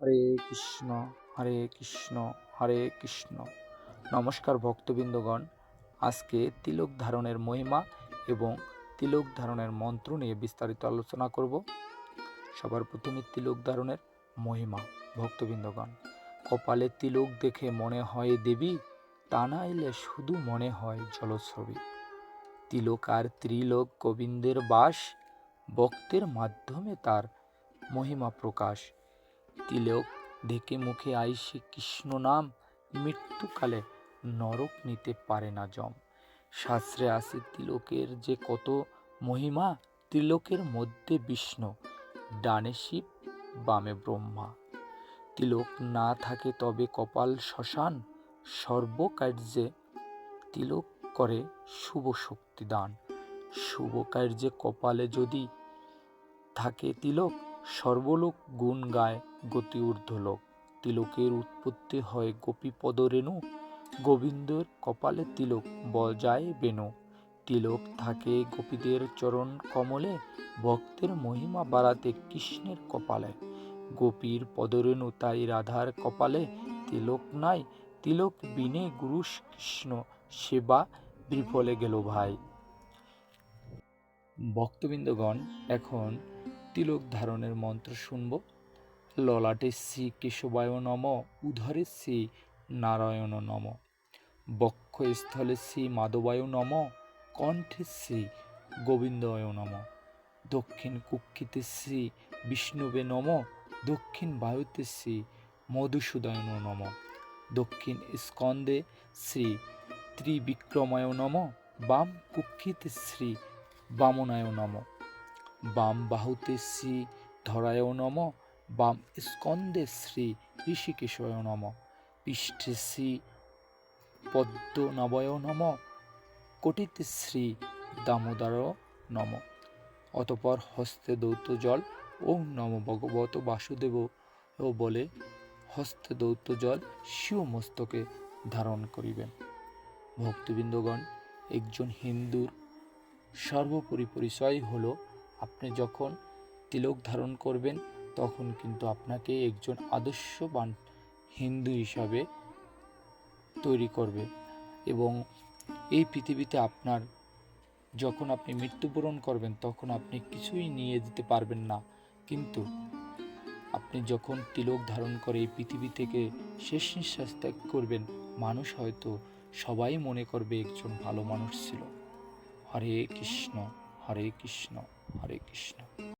হরে কৃষ্ণ হরে কৃষ্ণ হরে কৃষ্ণ। নমস্কার ভক্তবৃন্দগণ, আজকে তিলক ধারণের মহিমা এবং তিলক ধারণের মন্ত্র নিয়ে বিস্তারিত আলোচনা করব। সবার প্রথমে তিলক ধারণের মহিমা, ভক্তবৃন্দগণ। কপালে তিলক দেখে মনে হয় দেবী, তা না এলে শুধু মনে হয় জলছবি তিলক আর ত্রিলোক গোবিন্দের বাস, ভক্তের মাধ্যমে তার মহিমা প্রকাশ। তিলক ঢেকে মুখে আইসে কৃষ্ণ নাম, মৃত্যুকালে নরক নিতে পারে না জম। শাস্ত্রে আছে, তিলকের যে কত মহিমা, তিলকের মধ্যে বিষ্ণু, ডানে শিব, বামে ব্রহ্মা। তিলক না থাকে তবে কপাল শ্মশান, সর্বকার্যে তিলক করে শুভ শক্তি দান। শুভ কার্যে কপালে যদি থাকে তিলক, সর্বলোক গুণ গায় গতি ঊর্ধ্বলোক তিলকের উৎপত্তি হয় গোপীপদ রেণু গোবিন্দের কপালে তিলক বজায় বেনু তিলক থাকে গোপীদের চরণ কমলে, ভক্তের মহিমা বাড়াতে কৃষ্ণের কপালে। গোপীর পদরেণু তাই রাধার কপালে, তিলক নাই, তিলক বিনে গুরুশ কৃষ্ণ, সেবা বিফলে গেল ভাই। ভক্তবৃন্দগণ, এখন তিলক ধারণের মন্ত্র শুনব। ললাটে শ্রী কেশবায় নম শ্রী নারায়ণ নম। বক্ষস্থলে শ্রী মাধবায় নম কণ্ঠে শ্রী গোবিন্দয় নম। দক্ষিণ কুক্ষিতে শ্রী বিষ্ণুবে নম, দক্ষিণ বায়ুতে শ্রী মধুসূদয় নম। দক্ষিণ স্কন্দে শ্রী ত্রিবিক্রমায় নম, বাম কুক্ষিতে শ্রী বামনায় নম। বাম বাহুতে শ্রী ধরায় নম বাম স্কন্দে শ্রী ঋষিকেশয় নম। পৃষ্ঠে শ্রী পদ্মনবয় নম। কোটিতে শ্রী দামোদর নম। অতপর হস্তে দৌত জল। ওম নম ভগবত বাসুদেব। বলে, হস্তে দৌত জল শিও মস্তকে ধারণ করিবেন। ভক্তবৃন্দগণ, একজন হিন্দুর সর্বোপরি পরিচয় হলো, আপনি যখন তিলক ধারণ করবেন তখন কিন্তু আপনাকে একজন আদর্শবান হিন্দু হিসাবে তৈরি করবে এবং এই পৃথিবীতে আপনার যখন আপনি মৃত্যুবরণ করবেন, তখন আপনি কিছুই নিয়ে যেতে পারবেন না। কিন্তু আপনি যখন তিলক ধারণ করে এই পৃথিবী থেকে শেষ নিঃশ্বাস ত্যাগ করবেন, মানুষ হয়তো সবাই মনে করবে একজন ভালো মানুষ ছিল। হরে কৃষ্ণ হরে কৃষ্ণ হরে কৃষ্ণ।